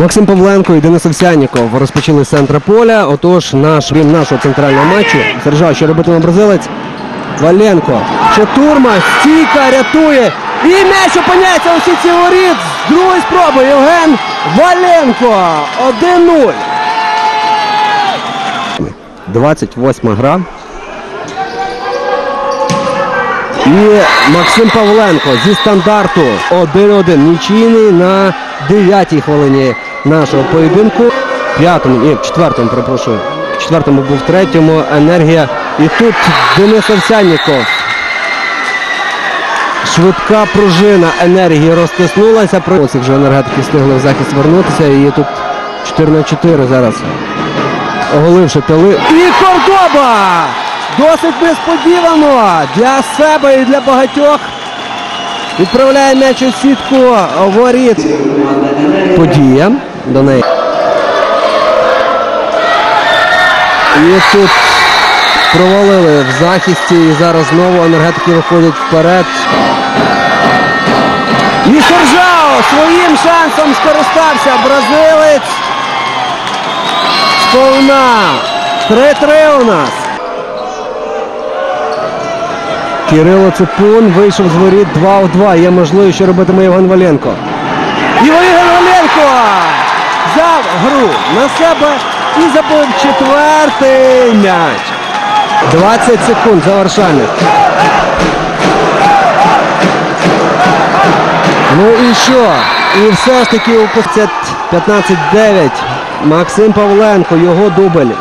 Максим Павленко і Денис Овсянніков розпочали з центра поля. Отож, наш він нашого центрального матчу. Сержа, що робитиме бразилець. Валенко. Чатурма. Стійка рятує. І м'яч опиняється у сітці воріт. З другої спроби Євген Валенко. 1-0. 28 гра. І Максим Павленко зі стандарту 1-1 нічийний на 9-й хвилині нашого поєдинку. П'ятому, ні, четвертому, перепрошую. Четвертому був третьому. Енергія. І тут Денис Овсянніков. Швидка пружина енергії розтиснулася. Ось вже енергетики встигли в захист вернутися. І тут 4 на 4 зараз. Оголивши тили. І Кордоба! Досить несподівано для себе і для багатьох. Відправляє м'яч у сітку воріт. Подія до неї. І тут провалили в захисті. І зараз знову енергетики виходять вперед. І Сержао своїм шансом скористався бразилець. Сповна. 3-3 у нас. Кирило Ципун вийшов з воріт 2 у 2. Є можливість, що робитиме Євген Валенко. Євген Валенко взяв гру на себе і забив четвертий м'яч. 20 секунд завершальних. Ну і що? І все ж таки у 15-9 Максим Павленко, його дубль.